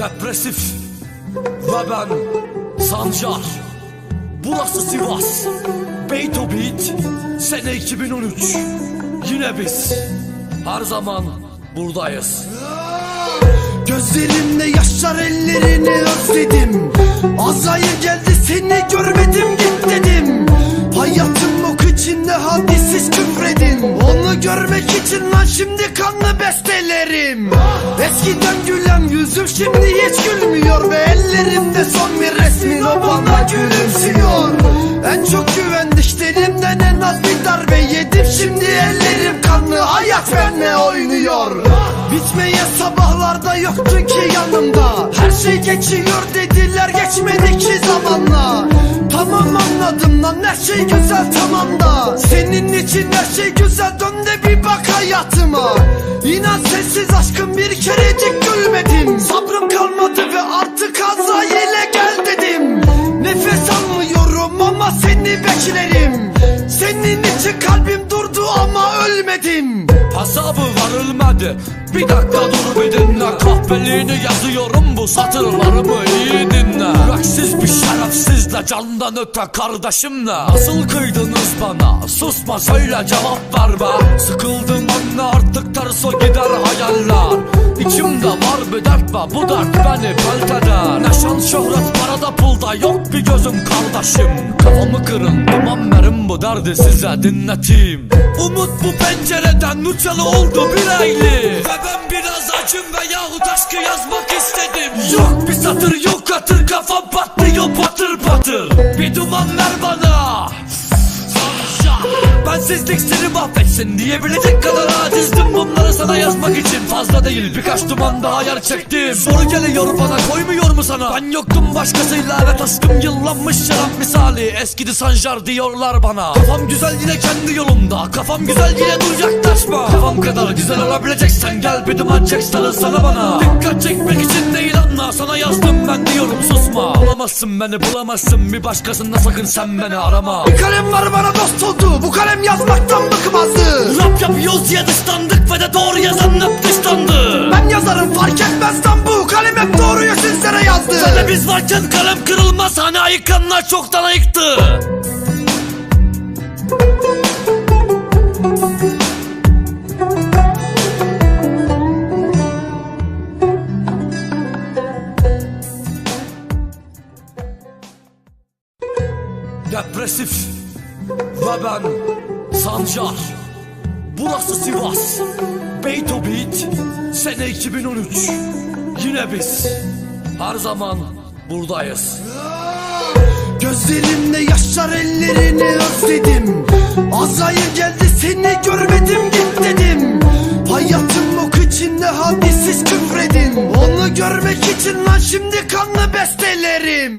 Depresif ve ben Sancar. Burası Sivas. Beyto Beat Sene 2013 Yine biz Her zaman buradayız. Gözlerimde yaşlar ellerini özledim. Azrail geldi seni görmedim git dedim. Hayatım ok içinde hadisiz küfredim. Onu görmek için lan şimdi kanlı bestelerim. Eskiden gülen yüzüm şimdi hiç gülmüyor Ve ellerimde son bir resmin o bana gülümsüyor. En çok güvendiklerimden en az bir darbe yedim. Şimdi ellerim kanlı hayat benimle oynuyor. Bitmeyen sabahlarda yoktu ki yanımda. Her şey geçiyor dediler geçmedi ki zamanla. Tamam anladım lan her şey güzel tamam da. Senin için her şey güzel dön de bir bak hayatıma İnan sensiz aşkım bir kerecik gülmedim. Sabrım kalmadı ve artık Azrail'e gel dedim. Nefes almıyorum ama seni beklerim. Senin için kalbim durdu ama ölmedim. Hesabı varılmadı Bir dakika dur bir dinle. Kahveliğini yazıyorum bu satırlarımı iyi dinle. Yüreksiz bir şerefsizle candan öte kardeşimle Nasıl kıydınız bana. Susma söyle cevap ver be. Sıkıldım anne artık ters o gider hayaller. İçimde var bir dert ve bu dert beni pelt eder Ne şans şöhret parada pulda yok bir gözüm kardeşim. Kafamı kırın tamam verin bu derdi size dinleteyim. Umut bu pencereden uçalı oldu bir aylı Ve ben biraz acım veyahut aşkı yazmak istedim. Yok bir satır yok atır patır Duman ver bana Bensizlik seni mahvetsin diyebilecek kadar acizdim. Bunları sana yazmak için fazla değil birkaç duman daha yer çektim. Soru geliyor bana koymuyor mu sana? Ben yoktum başkasıyla evet aşkım yıllanmış şarap misali. Eskidi sanjar diyorlar bana. Kafam güzel yine kendi yolunda Kafam güzel yine dur yaklaşma Kafam kadar güzel olabileceksen gel bir duman çek sarılsana bana. Dikkat çekmek için değil anla sana yazdım ben diyorum susma. Bulamazsın beni bulamazsın. Bir başkasında sakın sen beni arama. Bir kalem var bana dost oldu Bu kalem yazmaktan bıkmazdı Rap yapıyoruz diye dışlandık ve de doğru yazan hep dışlandı. Ben yazarım fark etmez lan bu kalem hep doğruyu sizlere yazdı. Ve biz varken kalem kırılmaz hani ayıkanlar çoktan ayıktı. Depresif ve ben Sancar Burası Sivas. Beyto Beat Sene 2013 Yine biz Her zaman buradayız. Gözlerimde yaşlar ellerini özledim. Azrail geldi seni görmedim git dedim. Hayatım ok içinde hadisiz küfredim. Onu görmek için lan şimdi kanlı bestelerim